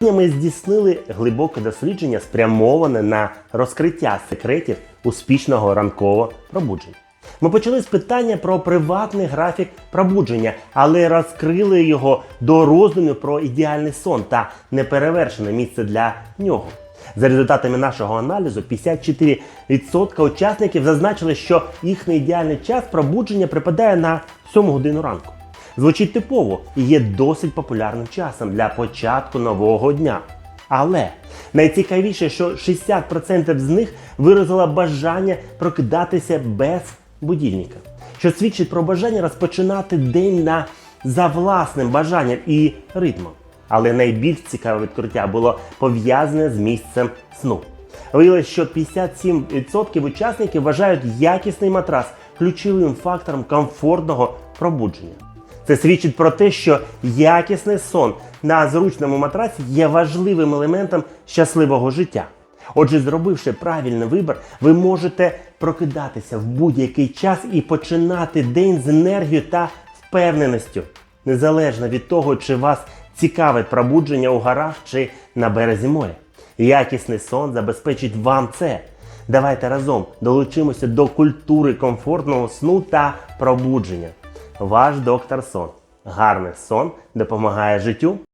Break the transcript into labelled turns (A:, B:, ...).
A: Ми здійснили глибоке дослідження, спрямоване на розкриття секретів успішного ранкового пробудження. Ми почали з питання про приватний графік пробудження, але розкрили його до роздумів про ідеальний сон та неперевершене місце для нього. За результатами нашого аналізу, 54% учасників зазначили, що їхній ідеальний час пробудження припадає на 7 годину ранку. Звучить типово і є досить популярним часом для початку нового дня. Але найцікавіше, що 60% з них виразило бажання прокидатися без будильника, що свідчить про бажання розпочинати день на за власним бажанням і ритмом. Але найбільш цікаве відкриття було пов'язане з місцем сну. Виявилось, що 57% учасників вважають якісний матрас ключовим фактором комфортного пробудження. Це свідчить про те, що якісний сон на зручному матрасі є важливим елементом щасливого життя. Отже, зробивши правильний вибір, ви можете прокидатися в будь-який час і починати день з енергією та впевненістю, незалежно від того, чи вас цікавить пробудження у горах чи на березі моря. Якісний сон забезпечить вам це. Давайте разом долучимося до культури комфортного сну та пробудження. Ваш доктор сон. Гарний сон допомагає життю.